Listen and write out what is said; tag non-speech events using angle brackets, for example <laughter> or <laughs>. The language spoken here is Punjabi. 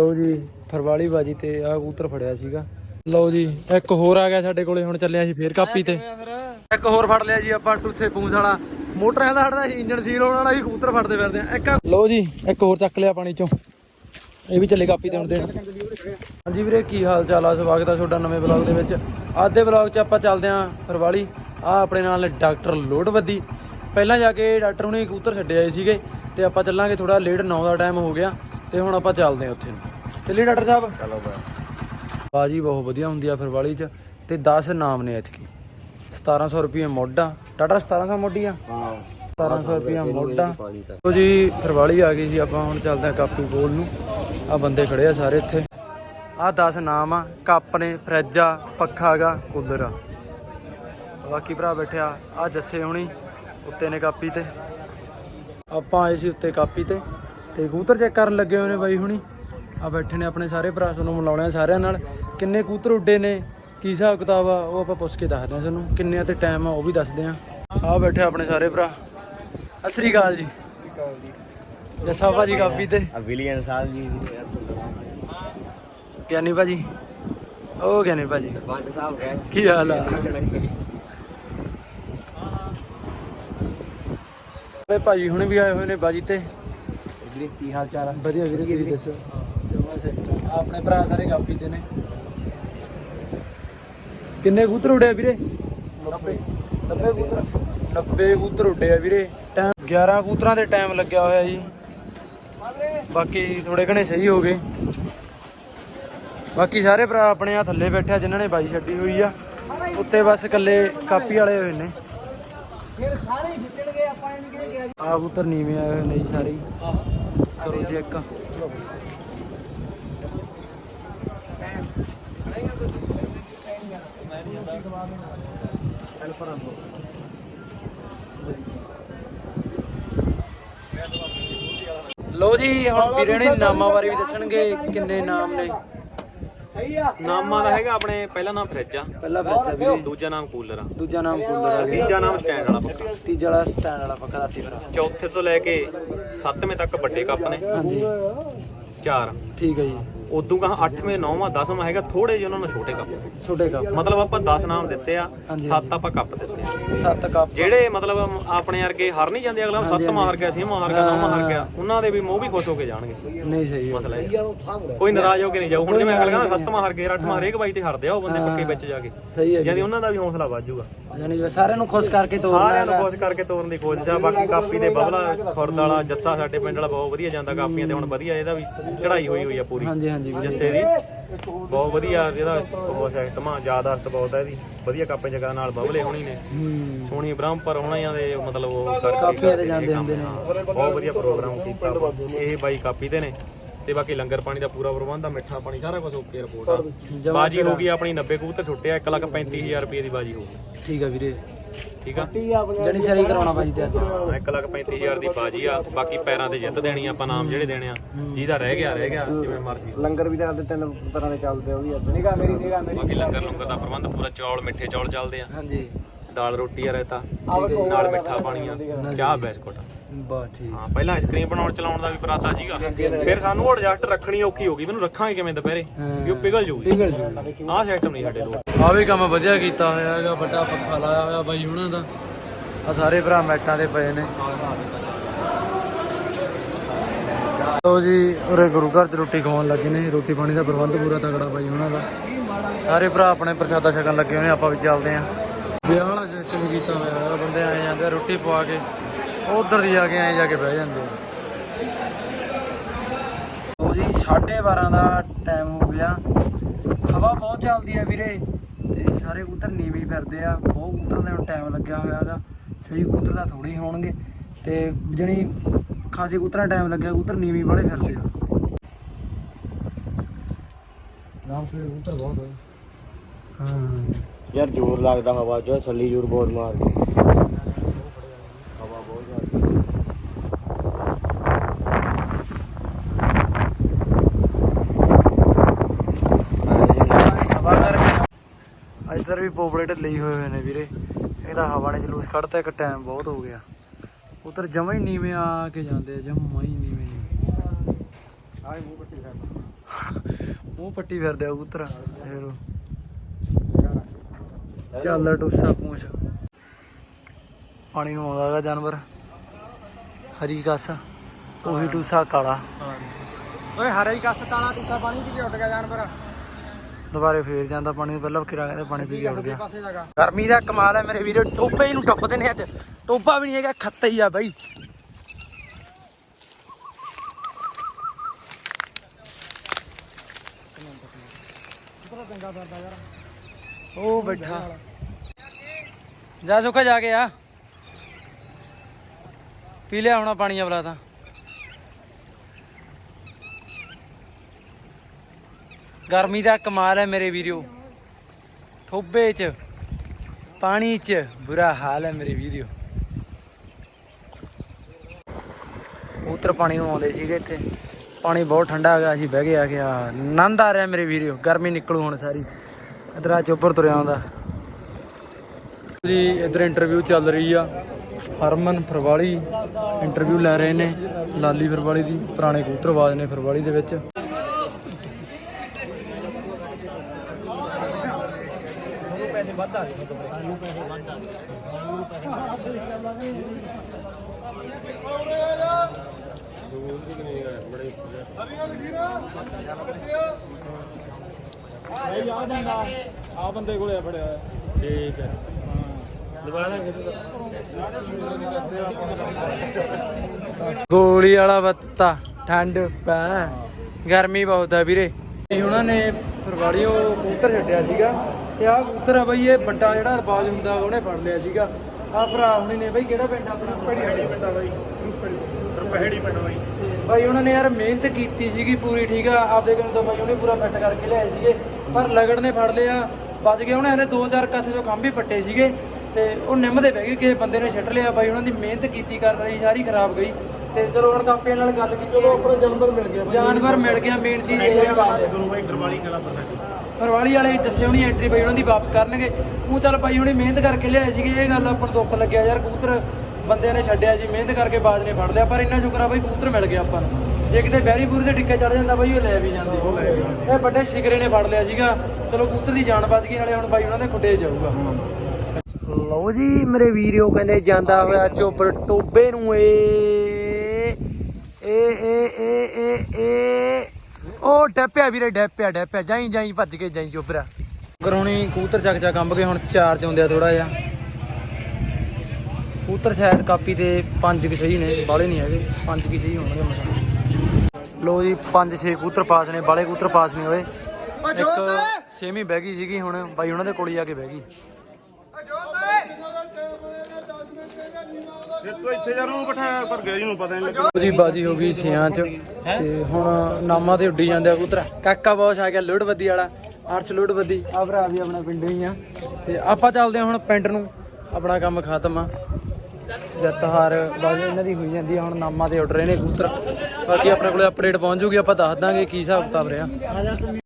ਲਓ ਜੀ ਫਰਵਾਲੀ ਬਾਜੀ ਤੇ ਆ ਕਬੂਤਰ ਫੜਿਆ ਸੀਗਾ। ਲਓ ਜੀ, ਇੱਕ ਹੋਰ ਆ ਗਿਆ ਸਾਡੇ ਕੋਲੇ, ਹੁਣ ਚੱਲਿਆ ਸੀ ਫੇਰ ਕਾਪੀ ਤੇ। ਇੱਕ ਹੋਰ ਫੜ ਲਿਆ ਜੀ ਆਪਾਂ, ਟੂਸੇ ਪੂੰਛ ਵਾਲਾ। ਮੋਟਰਾਂ ਦਾ ਹਟਦਾ ਸੀ ਇੰਜਨ ਸੀਲ ਹੋਣ ਵਾਲਾ ਸੀ, ਕਬੂਤਰ ਫੜਦੇ ਫਿਰਦੇ ਆ। ਇੱਕ ਲਓ ਜੀ, ਇੱਕ ਹੋਰ ਚੱਕ ਲਿਆ ਪਾਣੀ ਚੋਂ। ਇਹ ਵੀ ਚੱਲੇ ਕਾਪੀ ਤੇ ਹੁਣ ਦੇਣ ਹਾਂਜੀ ਵੀਰੇ, ਕੀ ਹਾਲ ਚਾਲ ਆ? ਸਵਾਗਤ ਆ ਤੁਹਾਡਾ ਨਵੇਂ ਬਲੌਗ ਦੇ ਵਿੱਚ। ਅੱਜ ਦੇ ਬਲੌਗ 'ਚ ਆਪਾਂ ਚੱਲਦੇ ਆਂ ਫਰਵਾਲੀ ਆ ਆਪਣੇ ਨਾਲ ਨੇ ਡਾਕਟਰ ਲੋੜਵੱਦੀ। ਪਹਿਲਾਂ ਜਾ ਕੇ ਡਾਕਟਰ ਹੁਣੇ ਕਬੂਤਰ ਛੱਡੇ ਆਏ ਸੀਗੇ, ਤੇ ਆਪਾਂ ਚੱਲਾਂਗੇ ਥੋੜਾ ਲੇਟ 9 ਦਾ ਟਾਈਮ ਹੋ ਗਿਆ, ਤੇ ਹੁਣ ਆਪਾਂ ਚੱਲਦੇ ਆਂ ਉੱਥੇ। ਨੂੰ ਚੱਲੀਏ ਡਾਕਟਰ ਸਾਹਿਬ। ਚਲੋ ਬਾਜੀ ਬਹੁਤ ਵਧੀਆ ਹੁੰਦੀ ਆ ਫਰਵਾਲੀ 'ਚ ਤੇ 10 ਨਾਮ ਨੇ ਇਤਕੀ 1700 ਰੁਪਏ ਮੋਢਾ ਟਾਟਾ 1700 ਮੋਢੀ ਆ? ਹਾਂ। 1700 ਰੁਪਏ ਮੋਢਾ ਤੋ ਜੀ ਫਰਵਾਲੀ ਆ ਗਈ ਸੀ ਆਪਾਂ ਹੁਣ ਚੱਲਦੇ ਆ ਕਾਪੀ ਕੋਲ ਨੂੰ। ਆ ਬੰਦੇ ਖੜੇ ਆ ਸਾਰੇ ਇੱਥੇ। ਆ 10 ਨਾਮ ਆ ਕੱਪ ਨੇ ਫਰਿੱਜ ਆ ਪੱਖਾ ਗਾ ਕੂਲਰ ਆ। ਬਾਕੀ ਭਰਾ ਬੈਠਿਆ ਆ ਜੱਸੇ ਹੁਣੀ ਉੱਤੇ ਨੇ ਕਾਪੀ ਤੇ। ਆਪਾਂ ਆਏ ਸੀ ਉੱਤੇ ਕਾਪੀ ਤੇ ਤੇ ਕਬੂਤਰ ਚੈੱਕ ਕਰਨ ਲੱਗੇ ਹੋਏ ਨੇ ਬਾਈ ਹੁਣੀ। ਆ ਬੈਠੇ ਨੇ ਆਪਣੇ ਸਾਰੇ ਭਰਾ ਤੁਹਾਨੂੰ ਮਿਲਾਉਣੇ ਆ ਸਾਰਿਆਂ ਨਾਲ। ਕਿੰਨੇ ਕਬੂਤਰ ਉੱਡੇ ਨੇ ਕੀ ਹਿਸਾਬ ਕਿਤਾਬ ਆ ਉਹ ਆਪਾਂ ਪੁੱਛ ਕੇ ਦੱਸਦੇ ਆ ਤੁਹਾਨੂੰ। ਕਿੰਨੇ ਤੇ ਟਾਈਮ ਆ ਉਹ ਵੀ ਦੱਸਦੇ ਆ ਆ ਬੈਠੇ ਆਪਣੇ ਸਾਰੇ ਭਰਾ। ਸਤਿ ਸ੍ਰੀ ਅਕਾਲ ਜੀ। ਜੱਸਾ ਭਾਜੀ ਕਾਪੀ ਤੇ। ਵਿਲੀਅਨ ਸਾਹਿਬ ਜੀ। ਗਿਆਨੀ ਭਾਜੀ। ਉਹ ਗਿਆਨੀ ਭਾਜੀ। ਸਰਪੰਚ ਸਾਹਿਬ ਗਏ। ਕੀ ਹਾਲ ਆ? ਭਾਜੀ ਹੁਣੇ ਵੀ ਆਏ ਹੋਏ ਨੇ ਬਾਜੀ ਤੇ। ਵੀਰੇ ਕੀ ਹਾਲ ਚਾਲ ਆ? ਵਧੀਆ ਵੀਰੇ ਤੁਸੀਂ ਦੱਸੋ। ਆਪਣੇ ਭਰਾ ਸਾਰੇ ਕਾਪੀ ਤੇ ਨੇ। ਕਿੰਨੇ ਕਬੂਤਰ ਉੱਡੇ ਆ ਵੀਰੇ? 90 90 ਕਬੂਤਰ? 90 ਕਬੂਤਰ ਉੱਡੇ ਆ ਵੀਰੇ। ਟਾਈਮ 11 ਕਬੂਤਰਾਂ ਦੇ ਟਾਈਮ ਲੱਗਿਆ ਹੋਇਆ ਜੀ। ਬਾਕੀ ਥੋੜੇ ਘਣੇ ਸਹੀ ਹੋ ਗਏ। ਬਾਕੀ ਸਾਰੇ ਭਰਾ ਆਪਣੇ ਆ ਥੱਲੇ ਬੈਠੇ ਆ ਜਿਨ੍ਹਾਂ ਨੇ ਬਾਈ ਛੱਡੀ ਹੋਈ ਆ। ਉੱਤੇ ਬਸ ਇਕੱਲੇ ਕਾਪੀ ਵਾਲੇ ਹੋਏ ਨੇ। ਆ ਕਬੂਤਰ ਨੀਵੇਂ ਆਏ ਹੋਏ ਨੇ ਸਾਰੇ। ਕਰੋ ਚੈੱਕ ਲੋ ਜੀ ਹੁਣ ਵੀਰੇ ਨੇ ਨਾਮਾਂ ਬਾਰੇ ਵੀ ਦੱਸਣਗੇ ਕਿੰਨੇ ਨਾਮ ਨੇ। ਨਾਮਾਂ ਦਾ ਹੈਗਾ ਆਪਣੇ ਪਹਿਲਾ ਨਾਮ ਫ੍ਰਿਜ ਆ। ਪਹਿਲਾ ਬੱਚਾ ਵੀਰੇ। ਦੂਜਾ ਨਾਮ ਕੂਲਰ ਆ। ਦੂਜਾ ਨਾਮ ਕੂਲਰ ਆ ਗਿਆ ਤੀਜਾ ਨਾਮ ਸਟੈਂਡ ਵਾਲਾ ਪੱਕਾ। ਤੀਜਾ ਵਾਲਾ ਸਟੈਂਡ ਵਾਲਾ ਪੱਕਾ ਦਾਤੀ ਭਰਾ। ਚੌਥੇ ਤੋਂ ਲੈ ਕੇ ਸੱਤਵੇਂ ਤੱਕ ਵੱਡੇ ਕੱਪ ਨੇ। ਹਾਂਜੀ। ਚਾਰ। ਠੀਕ ਹੈ ਜੀ। ਉਦੋਂ ਕਹਾ 8ਵੇਂ 9ਵਾਂ 10ਵਾਂ ਹੈਗਾ ਥੋੜੇ ਜਿਹੇ ਉਹਨਾਂ ਨੂੰ ਛੋਟੇ ਕੱਪ। ਛੋਟੇ ਕੱਪ। ਮਤਲਬ ਆਪਾਂ 10 ਨਾਮ ਦਿੱਤੇ ਆ ਸੱਤ ਆਪਾਂ ਕੱਪ ਦਿੱਤੇ ਆ। ਸੱਤ ਕੱਪ। ਜਿਹੜੇ ਮਤਲਬ ਆਪਣੇ ਵਰਗੇ ਹਾਰ ਨਹੀਂ ਜਾਂਦੇ ਅਗਲਾ ਸੱਤਵਾਂ ਹਾਰ ਗਿਆ ਛੇਵਾਂ ਹਾਰ ਗਿਆ ਨੌਵਾਂ ਹਾਰ ਗਿਆ ਉਹਨਾਂ ਦੇ ਵੀ ਮੂੰਹ ਵੀ ਖੁਸ਼ ਹੋ ਕੇ ਜਾਣਗੇ। ਨਹੀਂ ਸਹੀ ਹੈ ਮਸਲਾ ਇਹ ਕੋਈ ਨਾਰਾਜ਼ ਹੋ ਕੇ ਨਹੀਂ ਜਾਊ। ਹੁਣ ਜਿਵੇਂ ਅਗਲਾ ਕਹਿੰਦਾ ਸੱਤਵਾਂ ਹਾਰ ਗਿਆ ਅੱਠਵਾਂ ਹਰੇਕ ਬਾਈ ਤੇ ਹਾਰਦੇ ਆ ਉਹ ਬੰਦੇ ਪੱਕੇ ਵਿੱਚ ਜਾ ਕੇ। ਸਹੀ ਹੈ ਜਾਂਦੀ ਉਹਨਾਂ ਦਾ ਵੀ ਹੌਸਲਾ ਵੱਜੂਗਾ ਯਾਨੀ ਜਿਵੇਂ ਸਾਰਿਆਂ ਨੂੰ ਖੁਸ਼ ਕਰਕੇ ਤੋਰਨਾ ਸਾਰਿਆਂ ਨੂੰ। ਕੋਸ਼ਿਸ਼ ਕਰਕੇ ਤੋਰਨ ਦੀ ਕੋਸ਼ਿਸ਼ ਆ। ਬਾਕੀ ਕਾਪੀ ਦੇ ਬਬਲਾ ਖੁਰਦ ਵਾਲਾ ਜੱਸਾ ਸਾਡੇ ਪਿੰਡ ਵਾਲਾ ਬਹੁਤ ਵਧੀਆ ਜਾਂਦਾ ਕਾਪੀਆਂ ਤੇ ਹੁਣ ਵਧੀਆ ਇਹਦਾ ਵੀ ਚੜ੍ਹਾਈ ਹੋਈ ਹੋਈ ਆ ਪੂਰੀ। ਹਾਂਜੀ। ਹਾਂਜੀ। ਜੱਸੇ ਦੀ। ਬਹੁਤ ਵਧੀਆ ਇਹਦਾ ਉਹ ਸਿਸਟਮ ਆ ਯਾਦਾਸ਼ਤ ਬਹੁਤ ਹੈ ਇਹਦੀ। ਵਧੀਆ ਕਾਪੇ ਜਗ੍ਹਾ ਨਾਲ ਬਬਲੇ ਹੋਣੀ ਨੇ। ਸੋਹਣੀ ਬ੍ਰਹਮਪੁਰ ਹੋਣਾ ਜਾਂ ਦੇ ਮਤਲਬ ਉਹ ਕਾਪੀਆਂ ਤੇ ਜਾਂਦੇ ਹੁੰਦੇ ਨੇ। ਹਾਂ, ਬਹੁਤ ਵਧੀਆ ਪ੍ਰੋਗਰਾਮ ਕੀਤਾ ਵਾ। ਇਹ ਬਾਈ ਕਾਪੀ ਤੇ ਨੇ। ਤੇ ਬਾਕੀ ਲੰਗਰ ਪਾਣੀ ਦਾ ਪੂਰਾ ਪ੍ਰਬੰਧ ਆ ਮਿੱਠਾ ਪਾਣੀ ਸਾਰਾ ਕੁਝ ਓਕੇ ਰਿਪੋਰਟ ਆ। ਬਾਜੀ ਹੋ ਗਈ ਆਪਣੀ 90 ਕਬੂਤਰ ਛੁੱਟਿਆ 135000 ਰੁਪਏ ਦੀ ਬਾਜੀ ਹੋ ਗਈ। ਠੀਕ ਹੈ ਵੀਰੇ। ਠੀਕ ਆ? ਜਣੀ ਸਾਰੀ ਕਰਾਉਣਾ ਭਾਜੀ ਤੇ ਅੱਜ। 135000 ਦੀ ਬਾਜੀ ਆ ਬਾਕੀ ਪੈਰਾਂ ਤੇ ਜਿੱਤ ਦੇਣੀ ਆ ਆਪਾਂ ਨਾਮ ਜਿਹੜੇ ਦੇਣੇ ਆ ਜਿਹਦਾ ਰਹਿ ਗਿਆ ਰਹਿ ਗਿਆ ਜਿਵੇਂ ਮਰਜ਼ੀ। ਲੰਗਰ ਵੀ ਤਾਂ ਆਪਦੇ ਤਿੰਨ ਤਰ੍ਹਾਂ ਦੇ ਚੱਲਦੇ ਆ ਉਹ ਵੀ ਨਿਗਾ ਮੇਰੀ ਨਿਗਾ ਮੇਰੀ। ਬਾਕੀ ਲੰਗਰ ਲੰਗਰ ਦਾ ਪ੍ਰਬੰਧ ਪੂਰਾ ਚੌਲ ਮਿੱਠੇ ਚੌਲ ਚੱਲਦੇ ਆ। ਹਾਂਜੀ। ਦਾਲ ਰੋਟੀ ਆ ਰਹਿਤਾ ਨਾਲ ਮਿੱਠਾ ਪਾਣੀ ਆ ਚਾਹ ਬਿਸਕੁਟ। ਠੀਕ। ਹਾਂ ਪਹਿਲਾਂ ਆਈਸਕ੍ਰੀਮ ਬਣਾਉਣ ਚਲਾਉਣ ਦਾ ਵੀ ਪਰਾਤਾ ਸੀਗਾ। ਫਿਰ ਸਾਨੂੰ ਉਹ ਐਡਜਸਟ ਰੱਖਣੀ ਔਖੀ ਹੋ ਗਈ। ਮੈਨੂੰ ਰੱਖਾਂਗੇ ਕਿਵੇਂ ਦੁਪਹਿਰੇ? ਵੀ ਉਹ ਪਿਘਲ ਜੂਗੀ ਪਿਘਲ ਜੂ ਆਹ ਸਿਸਟਮ ਨਹੀਂ ਸਾਡੇ ਕੋਲ। ਆ ਵੀ ਕੰਮ ਵਧੀਆ ਕੀਤਾ ਹੋਇਆ ਹੈਗਾ। ਵੱਡਾ ਪੱਖਾ ਲਾਇਆ ਹੋਇਆ ਬਾਈ ਉਹਨਾਂ ਦਾ। ਆ ਸਾਰੇ ਭਰਾ ਮੈਟਾਂ ਤੇ ਪਏ ਨੇ। ਲੋ ਜੀ ਉਰੇ ਗੁਰੂ ਘਰ ਚ ਰੋਟੀ ਖਵਾਉਣ ਲੱਗੇ ਨੇ। ਰੋਟੀ ਪਾਣੀ ਦਾ ਪ੍ਰਬੰਧ ਪੂਰਾ ਤਗੜਾ ਬਾਈ ਉਹਨਾਂ ਦਾ। ਸਾਰੇ ਭਰਾ ਆਪਣੇ ਪ੍ਰਸ਼ਾਦਾ ਛਕਣ ਲੱਗੇ ਹੋਏ ਨੇ। ਆਪਾਂ ਵੀ ਚੱਲਦੇ ਆਂ। ਵਿਆਹ ਵਾਲਾ ਸਿਸਟਮ ਕੀਤਾ ਹੋਇਆ ਹੈਗਾ। ਬੰਦੇ ਆਏ ਜਾਂਦੇ ਰੋਟੀ ਪਵਾ ਕੇ। ਉਧਰ ਦੀ ਜਾ ਕੇ ਐਂ ਜਾ ਕੇ ਬਹਿ ਜਾਂਦੇ ਆ। ਲੋ ਜੀ 12:30 ਦਾ ਟਾਈਮ ਹੋ ਗਿਆ। ਹਵਾ ਬਹੁਤ ਚੱਲਦੀ ਆ ਵੀਰੇ ਤੇ ਸਾਰੇ ਕਬੂਤਰ ਨੀਵੀਂ ਫਿਰਦੇ ਆ। ਬਹੁਤ ਕਬੂਤਰਾਂ ਦੇ ਹੁਣ ਟਾਈਮ ਲੱਗਿਆ ਹੋਇਆ ਹੈਗਾ। ਸਹੀ ਕਬੂਤਰ ਤਾਂ ਥੋੜੀ ਹੋਣਗੇ। ਤੇ ਜਣੀ ਖਾਸੀ ਕਬੂਤਰਾਂ ਟਾਈਮ ਲੱਗਿਆ ਕਬੂਤਰ ਨੀਵੀਂ ਵਾਲੇ ਫਿਰਦੇ ਆ। ਨਾਮ ਫਿਰ ਕਬੂਤਰ ਬਹੁਤ ਹੋਏ ਹਾਂ। ਯਾਰ ਜ਼ੋਰ ਲੱਗਦਾ ਹਵਾ ਚ ਛੱਲੀ ਜ਼ੋਰ ਬਹੁਤ ਮਾਰਦੀ ਹਵਾ ਬਹੁਤ ਜ਼ਿਆਦਾ ਹਵਾ ਇੱਧਰ ਵੀ ਪੋਪਲੇਟ ਲਈ ਹੋਏ ਹੋਏ ਨੇ ਵੀਰੇ। ਇਹਦਾ ਹਵਾ ਨੇ ਜਲੂਸ ਕੱਢਤਾ ਇੱਕ ਟਾਈਮ ਬਹੁਤ ਹੋ ਗਿਆ। ਉਧਰ ਜਮਾ ਹੀ ਨੀਵੇਂ ਆ ਕੇ ਜਾਂਦੇ ਆ ਜਮਾ ਹੀ ਨੀਵੇਂ ਨੀਵੇਂ। ਆਏ ਮੂੰਹ ਕੱਟੀ ਕਰਦਾ ਮੂੰਹ ਪੱਟੀ ਫਿਰਦੇ <laughs> ਆ ਉਹ। ਚੱਲ ਟੁੱਸਾ ਪੂੰਛ। ਪਾਣੀ ਨੂੰ ਆਉਂਦਾ ਹੈਗਾ ਜਾਨਵਰ। ਹਰੀ ਕਸ ਉਹੀ ਟੂਸਾ ਕਾਲਾ। ਓਏ ਹਰੇ ਕੱਸ ਕਾਲਾ ਟੂਸਾ ਪਾਣੀ ਪੀ ਕੇ ਉੱਡ ਗਿਆ ਜਾਨਵਰ। ਦੁਬਾਰੇ ਫੇਰ ਜਾਂਦਾ ਪਾਣੀ ਪਹਿਲਾਂ ਕਿਰਾ ਕਹਿੰਦੇ ਪਾਣੀ ਪੀ ਕੇ ਉੱਡ ਗਿਆ। ਗਰਮੀ ਦਾ ਕਮਾਲ ਹੈ ਮੇਰੇ ਵੀਰੋ ਟੋਪੇ ਨੂੰ ਟੱਪਦੇ ਨੇ ਅੱਜ। ਟੋਪਾ ਵੀ ਨਹੀਂ ਹੈਗਾ ਖੱਤਾ ਹੀ ਆ ਬਾਈ। ਉਹ ਬੈਠਾ। ਜਾ ਸੁੱਕਾ ਜਾ ਕੇ ਆ। ਪੀ ਲਿਆ ਹੋਣਾ ਪਾਣੀ ਅਬਲਾ ਤਾਂ। ਗਰਮੀ ਦਾ ਕਮਾਲ ਹੈ ਮੇਰੇ ਵੀਰੋ। ਠੋਬੇ 'ਚ, ਪਾਣੀ 'ਚ ਬੁਰਾ ਹਾਲ ਹੈ ਮੇਰੇ ਵੀਰੋ। ਉਤਰ ਪਾਣੀ ਨੂੰ ਆਉਂਦੇ ਸੀਗੇ ਇੱਥੇ। ਪਾਣੀ ਬਹੁਤ ਠੰਡਾ ਹੈਗਾ, ਅਸੀਂ ਬਹਿ ਗਏ, ਆ ਗਿਆ ਆਨੰਦ ਆ ਰਿਹਾ ਮੇਰੇ ਵੀਰੋ। ਗਰਮੀ ਨਿਕਲੂ ਹੁਣ ਸਾਰੀ। ਇਧਰ ਆ ਚੋਪਰ ਤੁਰਿਆ ਆਉਂਦਾ। ਜੀ, ਇਧਰ ਇੰਟਰਵਿਊ ਚੱਲ ਰਹੀ ਆ। ਹਰਮਨ ਫਰਵਾਲੀ ਇੰਟਰਵਿਊ ਲੈ ਰਹੇ ਨੇ, ਲਾਲੀ ਫਰਵਾਲੀ ਦੀ। ਪੁਰਾਣੇ ਕਬੂਤਰਬਾਜ਼ ਨੇ ਫਰਵਾਲੀ ਦੇ ਵਿੱਚ। ਆ ਬੰਦੇ ਕੋਲੇ ਫੜਿਆ ਠੀਕ ਹੈ ਦੁਬਾਰਾ ਗੋਲੀ ਵਾਲਾ ਬੱਤਾ, ਠੰਡ ਪੈ। ਗਰਮੀ ਬਹੁਤ ਆ ਵੀਰੇ। ਇਹ ਉਹਨਾਂ ਨੇ ਫਰਵਾੜੀ ਉਹ ਕਬੂਤਰ ਛੱਡਿਆ ਸੀਗਾ, ਤੇ ਆਹ ਕਬੂਤਰ ਆ ਬਈ, ਇਹ ਵੱਡਾ ਜਿਹੜਾ ਰਬਾਜ ਹੁੰਦਾ, ਉਹਨੇ ਫੜ ਲਿਆ ਸੀਗਾ। ਆਹ ਭਰਾ ਹੁਣੀ ਨੇ ਬਈ ਕਿਹੜਾ ਪਿੰਡ ਆਪਣਾ? ਪੜੀ ਪਿੰਡ ਆ ਬਈ ਰਪਹਿੜੀ ਪਿੰਡ ਬਾਈ। ਬਾਈ ਉਹਨਾਂ ਨੇ ਯਾਰ ਮਿਹਨਤ ਕੀਤੀ ਸੀਗੀ ਪੂਰੀ ਠੀਕ ਆ? ਆਪਦੇ ਕੋਲ ਤਾਂ ਬਾਈ ਉਹਨੇ ਪੂਰਾ ਫਿੱਟ ਕਰਕੇ ਲਿਆਏ ਸੀਗੇ। ਪਰ ਲਗੜ ਨੇ ਫੜ ਲਿਆ ਬਚ ਗਏ ਉਹਨੇ ਹਲੇ 2000 ਕਾਸੇ ਤੋਂ ਖੰਭ ਵੀ ਪੱਟੇ ਸੀਗੇ। ਤੇ ਉਹ ਨਿੰਮ ਦੇ ਬਹਿ ਗਏ ਕਿਸੇ ਬੰਦੇ ਨੇ ਛੱਡ ਲਿਆ। ਬਾਈ ਉਹਨਾਂ ਦੀ ਮਿਹਨਤ ਕੀਤੀ ਕਰ ਰਹੀ ਸਾਰੀ ਖਰਾਬ ਗਈ। ਤੇ ਚਲੋ ਹੁਣ ਕਾਪੇ ਨਾਲ ਗੱਲ ਕੀਤੀ। ਚਲੋ ਆਪਣਾ ਜਾਨਵਰ ਮਿਲ ਗਿਆ ਜਾਨਵਰ ਮਿਲ ਗਿਆ ਮੇਨ ਚੀਜ਼ ਇਹ ਆ। ਗੁਰੂ ਬਾਈ ਦਰਬਾਰੀ ਕਲਾ ਪਤਾ ਫਰਵਾਲੀ ਵਾਲੇ ਦੱਸਿਓ ਨਹੀਂ ਐਂਟਰੀ ਬਾਈ ਉਹਨਾਂ ਦੀ ਵਾਪਸ ਕਰਨਗੇ। ਉਹ ਚੱਲ ਬਾਈ ਹੁਣੇ ਮਿਹਨਤ ਕਰਕੇ ਲਿਆਏ ਸੀਗੇ ਇਹ ਗੱਲ ਆਪਾਂ ਨੂੰ ਦੁੱਖ ਲੱਗਿਆ ਯਾਰ ਕਬੂਤਰ ਬੰਦਿਆਂ ਨੇ ਛੱਡਿਆ ਜੀ ਮਿਹਨਤ ਕਰਕੇ ਬਾਜ ਨੇ ਫੜ ਲਿਆ ਪਰ ਇੰਨਾ ਸ਼ੁਕਰ ਆ ਬਾਈ ਕਬੂਤਰ ਮਿਲ ਗਿਆ ਆਪਾਂ ਨੂੰ। ਜੇ ਕਿਤੇ ਬੈਰੀਪੁਰ ਦੇ ਟਿੱਕੇ ਚੜ ਜਾਂਦਾ ਬਾਈ ਉਹ ਲੈ ਵੀ ਜਾਂਦੇ। ਇਹ ਵੱਡੇ ਸ਼ਿਕਰੇ ਨੇ ਫੜ ਲਿਆ ਸੀਗਾ। ਚਲੋ ਕਬੂਤਰ ਦੀ ਜਾਨ ਬਚ ਗਈ ਨਾਲੇ ਹੁਣ ਬਾਈ ਉਹਨਾਂ ਦੇ ਖੁੱਡੇ ਜਾਊਗਾ। ਲਓ ਜੀ ਮੇਰੇ ਵੀਰਿਓ ਕਹਿੰਦੇ ਜਾਂਦਾ ਹੋਇਆ ਚੋਬਰ ਟੋਬੇ ਨੂੰ ਏ ਏ ਏ ਏ ਏ ਏ ਉਹ ਡੱਪਿਆ ਵੀਰੇ ਡੱਪਿਆ ਡੱਪਿਆ। ਜਾਈ ਜਾਈ ਭੱਜ ਕੇ ਜਾਈ ਚੋਬਰਾ ਗਰੋਣੀ ਕਬੂਤਰ ਚੱਕ ਚੱਕ ਕੰਬ ਗਏ ਹੁਣ ਚਾਰਜ ਆਉਂਦੇ ਆ ਥੋੜਾ ਜਿਹਾ। ਕਬੂਤਰ ਸ਼ਾਇਦ ਕਾਪੀ ਤੇ ਪੰਜ ਕਿ ਸਹੀ ਨੇ ਬਾਲੇ ਨਹੀਂ ਹੈਗੇ। ਪੰਜ ਕੀ ਸਹੀ ਹੋਣਗੇ ਮਸਾਂ। ਲੋ ਜੀ ਪੰਜ ਛੇ ਕਬੂਤਰ ਪਾਸ ਨੇ ਬਾਲੇ ਕਬੂਤਰ ਪਾਸ ਨਹੀਂ ਹੋਏ ਇੱਕ ਛੇਵੀਂ ਬਹਿ ਗਈ ਸੀਗੀ ਹੁਣ ਬਾਈ ਉਹਨਾਂ ਦੇ ਕੋਲ ਆ ਕੇ ਬਹਿ ਗਈ। ਫਿਰ ਤੂੰ ਇੱਥੇ ਜਾ ਨੂੰ ਬਿਠਾਇਆ ਪਰ ਗੈਰੀ ਨੂੰ ਪਤਾ ਨਹੀਂ ਲੱਗਿਆ। ਉਹਦੀ ਬਾਜੀ ਹੋ ਗਈ ਛਿਆਂ ਚ ਤੇ ਹੁਣ ਨਾਮਾਂ ਤੇ ਉੱਡੀ ਜਾਂਦੇ ਆ ਕਬੂਤਰ। ਕਾਕਾ ਬੌਸ ਆ ਗਿਆ ਲੋਡਬੱਦੀ ਵਾਲਾ ਅਰਸ਼ ਲੋਡਬੱਦੀ ਆ ਭਰਾ ਵੀ ਆਪਣਾ ਪਿੰਡੋਂ ਹੀ ਆ। ਤੇ ਆਪਾਂ ਚੱਲਦੇ ਹਾਂ ਹੁਣ ਪਿੰਡ ਨੂੰ ਆਪਣਾ ਕੰਮ ਖਤਮ ਆ। ਜੱਤ ਹਾਰ ਬਾਜੀ ਇਹਨਾਂ ਦੀ ਹੋਈ ਜਾਂਦੀ ਆ ਹੁਣ ਨਾਮਾਂ ਤੇ ਉੱਡ ਰਹੇ ਨੇ ਕਬੂਤਰ। ਬਾਕੀ ਆਪਣੇ ਕੋਲੇ ਅਪਡੇਟ ਪਹੁੰਚ ਜੂਗੀ ਆਪਾਂ ਦੱਸ ਦਾਂਗੇ ਕੀ ਹਿਸਾਬ ਕਿਤਾਬ ਰਿਹਾ।